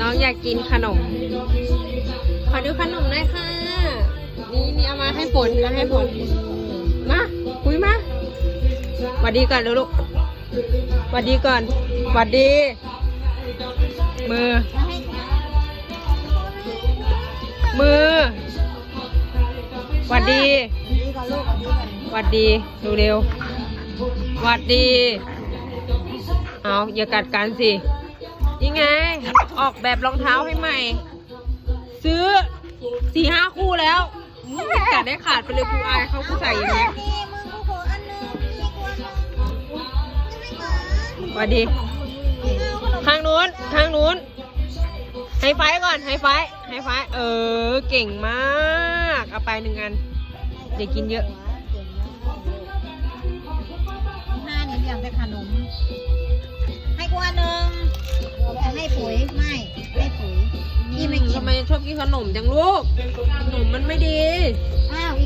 น้องอยากกินขนม ขอดูขนมหน่อยค่ะ นี่นี่เอามาให้ฝนเอาให้ฝนมาคุยมาหวัดดีก่อนลูกหวัดดีก่อนหวัดดี มือ มือหวัดดีหวัดดีดูเร็วหวัดดี เอาอย่ากัดกันสิ นี่ไง ออกแบบรองเท้าให้ใหม่ ซื้อสี่ห้าคู่แล้วอื้อกัดได้ขาดไปเลยครูอายเขากูใส่อย่างเงี้ยนี่มึงกูขออันหนึงนี่กูอันหนึงหวัดดี ข้างนู้น ข้างนู้นให้ไฟก่อนให้ไฟให้ไฟเออ เก่งมาก เอาไปหนึ่งอันอย่ากินเยอะห้านี่เลี้ยงแต่ขนม ให้ปุ๋ยไม่ให้ปุ๋ยยี่ไม่กินทำไมชอบกินขนมจังลูก ขนมมันไม่ดีอ้าว